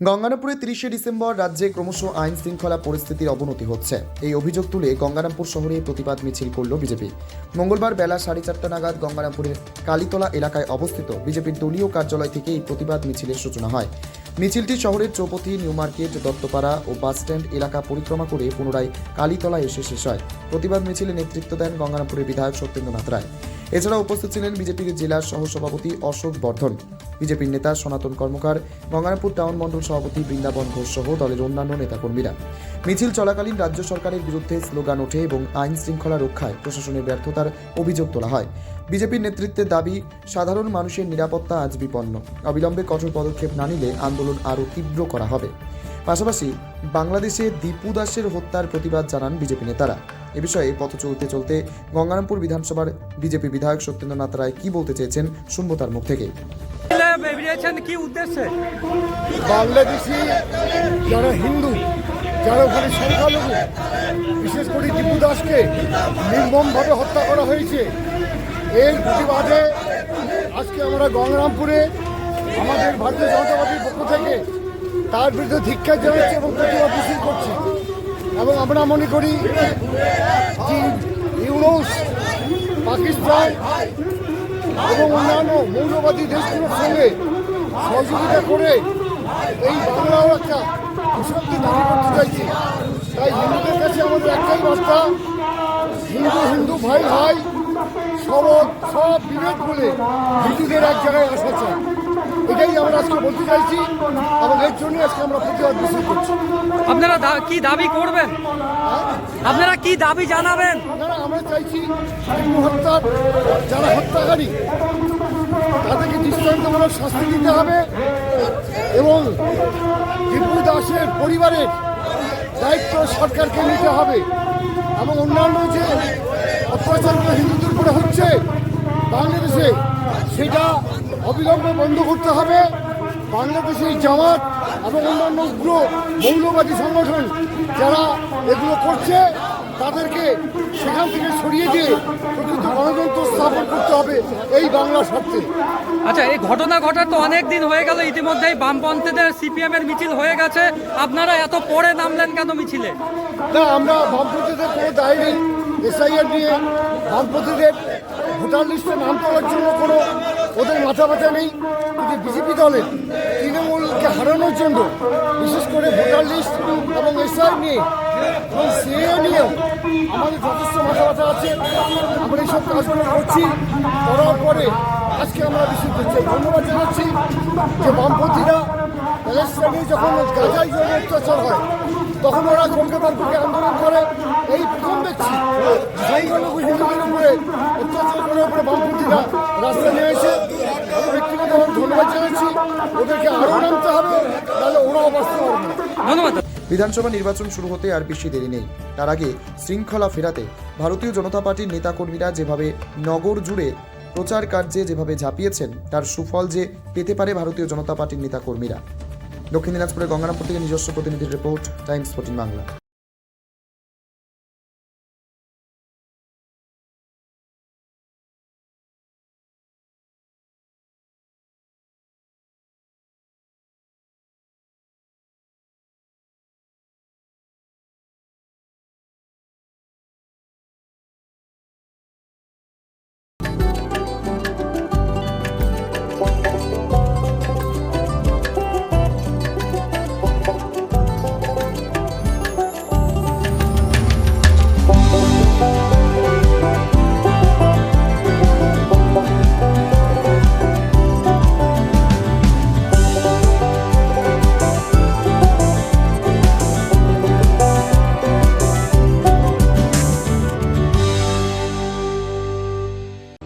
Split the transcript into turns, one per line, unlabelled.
গঙ্গারামপুরে তিরিশে ডিসেম্বর রাজ্যে ক্রমশ আইন শৃঙ্খলা পরিস্থিতির অবনতি হচ্ছে। এই অভিযোগ তুলে গঙ্গারামপুর শহরে প্রতিবাদ মিছিল করল বিজেপি। মঙ্গলবার বেলা সাড়ে চারটা নাগাদ গঙ্গারামপুরের কালীতলা এলাকায় অবস্থিত বিজেপির দলীয় কার্যালয় থেকে এই প্রতিবাদ মিছিলের সূচনা হয়। মিছিলটি শহরের চৌপতি নিউ মার্কেট, দত্তপাড়া ও বাসস্ট্যান্ড এলাকা পরিক্রমা করে পুনরায় কালীতলা এসে শেষ হয়। প্রতিবাদ মিছিলে নেতৃত্ব দেন গঙ্গারামপুরের বিধায়ক সত্যেন্দ্রনাথ রায়। এছাড়া উপস্থিত ছিলেন বিজেপির জেলার সহসভাপতি অশোক বর্ধন, বিজেপির নেতা সনাতন কর্মকার, গঙ্গারামপুর টাউন মণ্ডল সভাপতি বৃন্দাবন ঘোষ সহ দলের অন্যান্য নেতাকর্মীরা। মিছিল চলাকালীন রাজ্য সরকারের বিরুদ্ধে স্লোগান ওঠে এবং আইন শৃঙ্খলা রক্ষায় প্রশাসনের ব্যর্থতার অভিযোগ তোলা হয়। বিজেপির নেতৃত্বের দাবি, সাধারণ মানুষের নিরাপত্তা আজ বিপন্ন। অবিলম্বে কঠোর পদক্ষেপ না নিলে আন্দোলন আরও তীব্র করা হবে। পাশাপাশি বাংলাদেশে দীপু দাসের হত্যার প্রতিবাদ জানান বিজেপি নেতারা। এ বিষয়ে পথ চলতে চলতে গঙ্গারামপুর বিধানসভার বিজেপি বিধায়ক সত্যেন্দ্রনাথ রায় কি বলতে চেয়েছেন শুনব তার মুখ থেকে।
কি উদ্দেশ্যে
বাংলাদেশি যারা হিন্দু, যারা ওখানে সংখ্যালঘু, বিশেষ করে টিপু দাসকে নির্মমভাবে হত্যা করা হয়েছে, এর প্রতিবাদে আজকে আমরা গঙ্গারামপুরে আমাদের ভারতীয় জনতা পার্টির পক্ষ থেকে তার বিরুদ্ধে ধিক্ষার জানাচ্ছি এবং প্রতিবাদ করছি। এবং আমরা মনে করি ইউরোস পাকিস্তান এবং অন্যান্য মৌলবাদী দেশগুলোর সঙ্গে সহযোগিতা করে এই বাংলাও একটা কুশক্তি দাবি করতে চাইছি। তাই হিন্দুদের কাছে আমাদের একটাই বার্তা, হিন্দু হিন্দু ভাই ভাই সব সব বিভেদ বলে হিন্দুদের এক জায়গায় আসা চাই। এটাই আমরা আজকে বলতে চাইছি এবং এর জন্যই আজকে আমরা প্রতিবাদ মিছিল করছি।
আপনারা কি দাবি করবেন? আপনারা কি দাবি জানাবেন?
আপনারা আমরা চাইছি হিন্দু হত্যার যারা হত্যাকারী তাদেরকে দৃষ্টান্তমূলক শাস্তি দিতে হবে এবং দীপু দাসের পরিবারের দায়িত্ব সরকারকে নিতে হবে এবং অন্যান্য যে অত্যাচারগুলো হিন্দুদের উপরে হচ্ছে বাংলাদেশে সেটা অবিলম্বে বন্ধ করতে হবে। বাংলাদেশের জামাত এবং অন্যান্য উগ্র মৌলবাদী সংগঠন যারা এগুলো করছে তাদেরকে সেখান থেকে সরিয়ে দিয়ে প্রকৃত গণতন্ত্র স্থাপন করতে হবে এই বাংলা স্বার্থে।
আচ্ছা এই ঘটনা ঘটার তো অনেক দিন হয়ে গেল ইতিমধ্যেই বামপন্থীদের সিপিএম এর মিছিল হয়ে গেছে। আপনারা এত পরে নামলেন কেন মিছিলে?
না আমরা বামপন্থীদের কোনো দায় নেই। এসআইআর নিয়ে বামপন্থীদের ভোটার লিস্টে নাম তোলার জন্য কোনো ওদের মাথা ব্যথা নেই। কিন্তু বিজেপি দলের তৃণমূলকে হারানোর জন্য বিশেষ করে ভোটার লিস্ট এবং এসআই নিয়ে এবং সিএ নিয়েও আমাদের যথেষ্ট মাথা ব্যথা আছে। আমরা এইসব কাজগুলো করছি। করার পরে আজকে আমরা বিশেষ করছি ধন্যবাদ জানাচ্ছি যে বামপন্থীরা প্যালেস্টাইনে যখন গাজায় যখন অত্যাচার হয়, তখন ওরা কলকাতার বুকে আন্দোলন করে। এই প্রথম দেখছি
বিধানসভা নির্বাচন শুরু হতে আর বেশি দেরি নেই। তার আগে শৃঙ্খলা ফেরাতে ভারতীয় জনতা পার্টির নেতাকর্মীরা যেভাবে নগর জুড়ে প্রচার কার্যে যেভাবে ঝাঁপিয়েছেন, তার সুফল যে পেতে পারে ভারতীয় জনতা পার্টির নেতাকর্মীরা। দক্ষিণ দিনাজপুরের গঙ্গারামপুর থেকে নিজস্ব প্রতিনিধির রিপোর্ট, টাইমস ফোর্টিন বাংলা।